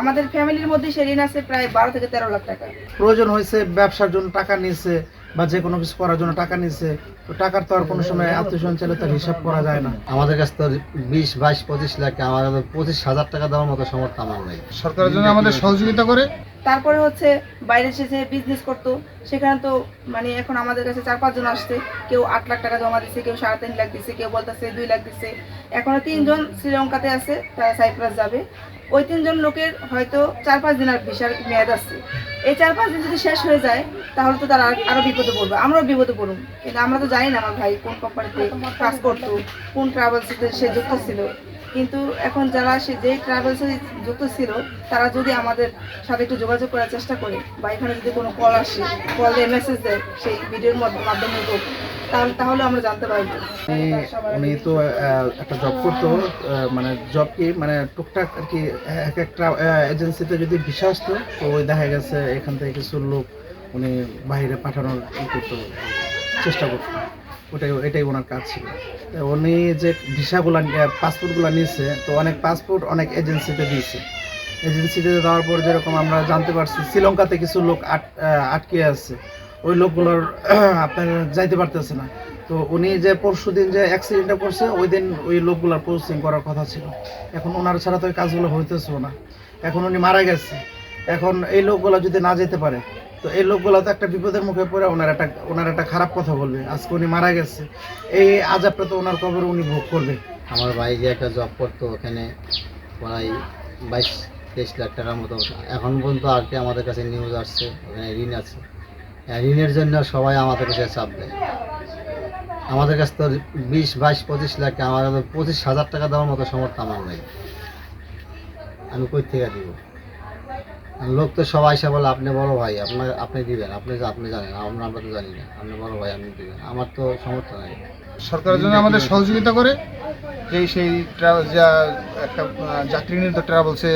আমাদের ফ্যামিলির মধ্যে সে ঋণ আছে প্রায় বারো থেকে তেরো লাখ টাকা। প্রয়োজন হয়েছে ব্যবসার জন্য টাকা নিয়েছে বা যে কোনো কিছু করার জন্য টাকা নিচ্ছে তো টাকার তো আর কোনো সময় আত্মীয় স্বজন তার হিসাব করা যায় না। আমাদের কাছে তো বিশ বাইশ পঁচিশ লাখ আমাদের পঁচিশ হাজার টাকা দেওয়ার মতো সমর্থ আমার নেই। সরকারের জন্য আমাদের সহযোগিতা করে। তারপরে হচ্ছে বাইরে সে যে বিজনেস করতো, সেখানে তো মানে এখন আমাদের কাছে চার পাঁচজন আসছে। কেউ আট লাখ টাকা জমা দিচ্ছে কেউ সাড়ে তিন লাখ দিচ্ছে কেউ বলতেছে দুই লাখ দিচ্ছে এখনও তিনজন শ্রীলঙ্কাতে আছে, তারা সাইপ্রাস যাবে। ওই তিনজন লোকের হয়তো চার পাঁচ দিনের ভিসার মেয়াদ আছে। এই চার পাঁচ দিন যদি শেষ হয়ে যায়, তাহলে তো তারা আর- আরও বিপদে পড়বে। আমরাও বিপদে পড়ুন কিন্তু আমরা তো জানি না আমার ভাই কোন কোম্পানিতে কাজ করতো, কোন ট্রাভেলসে সে যুক্ত ছিল। কিন্তু এখন যারা সে যেই ট্রাভেলসে যুক্ত ছিল, তারা যদি আমাদের সাথে একটু যোগাযোগ করার চেষ্টা করে, বা এখানে যদি কোনো কল আসে কল দিয়ে মেসেজ দেয়, সেই ভিডিওর মধ্য- মাধ্যমে হোক, তাহলে আমরা জানতে উনি- তো একটা জব করতো মানে মানে টুকটাক আর কি, এক একটা এজেন্সিতে যদি তো ওই দেখা গেছে এখান থেকে কিছু লোক উনি বাইরে পাঠানোর করতো, চেষ্টা করতো। ওটাই, এটাই ওনার কাজ ছিল। তো উনি যে ভিসাগুলো পাসপোর্টগুলো নিয়েছে, তো অনেক পাসপোর্ট অনেক এজেন্সিতে দিয়েছে। এজেন্সিতে দেওয়ার পর যেরকম আমরা জানতে পারছি, শ্রীলঙ্কাতে কিছু লোক আট আটকে আছে। ওই লোকগুলোর আপনার যাইতে পারতেছে না। তো উনি যে পরশু দিন যে অ্যাক্সিডেন্টটা করছে, ওই দিন ওই লোকগুলোর প্রসেসিং করার কথা ছিল। এখন ওনার ছাড়া তো ওই কাজগুলো হইতেছেও না। এখন উনি মারা গেছে। এখন এই লোকগুলো যদি না যেতে পারে তো এই লোকগুলো তো একটা বিপদের মুখে পড়ে ওনার একটা ওনার একটা খারাপ কথা বলবে। আজকে উনি মারা গেছে। এই আজাবটা তো ওনার কবর উনি ভোগ করবে। আমার ভাই যে একটা জব করতো ওখানে প্রায় বাইশ, তেইশ লাখ টাকার মতো। এখন পর্যন্ত আর কি আমাদের কাছে নিউজ আসছে, ওখানে ঋণ আছে। ঋণের জন্য সবাই আমাদের কাছে চাপ দেয়। আমাদের কাছে তো বিশ, বাইশ, পঁচিশ লাখ আমার পঁচিশ হাজার টাকা দেওয়ার মতো সমর্থ আমার নেই। আমি কই থেকে দিব? লোক তো সবাই এসে বলে আপনি বড় ভাই আপনার আপনি দিবেন আপনি আপনি জানেন আমরা আমরা তো জানি না আপনি বড় ভাই আপনি দিবেন। আমার তো সমর্থ নাই। সরকারের জন্য আমাদের সহযোগিতা করে যে সেই ট্রাভেল যা একটা যাত্রী নির্মিত ট্রাভেলসে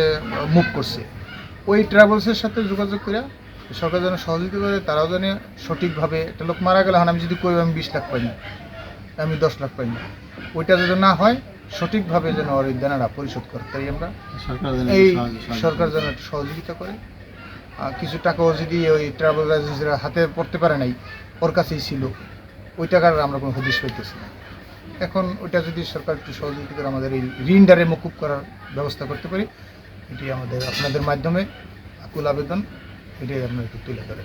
মুভ করছে। ওই ট্রাভেলসের সাথে যোগাযোগ করে সরকার যেন সহযোগিতা করে তারাও যেন সঠিকভাবে একটা লোক মারা গেলে এখন আমি যদি কই আমি বিশ লাখ পাই না আমি দশ লাখ পাই না। ওইটা যেন না হয় সঠিকভাবে যেন ওর দেনাটা পরিশোধ করে তাই আমরা। সরকার যেন এই সরকার যেন একটু সহযোগিতা করে। আর কিছু টাকাও যদি ওই ট্রাভেল এজেন্সিরা হাতে পড়তে পারে নাই ওর কাছেই ছিল। ওই টাকার আমরা কোনো হদিশ পাইতেছি না। এখন ওইটা যদি সরকার একটু সহযোগিতা করে আমাদের এই ঋণদারে মকুব করার ব্যবস্থা করতে পারি এটি আমাদের আপনাদের মাধ্যমে। আকুল আবেদন এটাই আমরা একটু তুলে ধরে।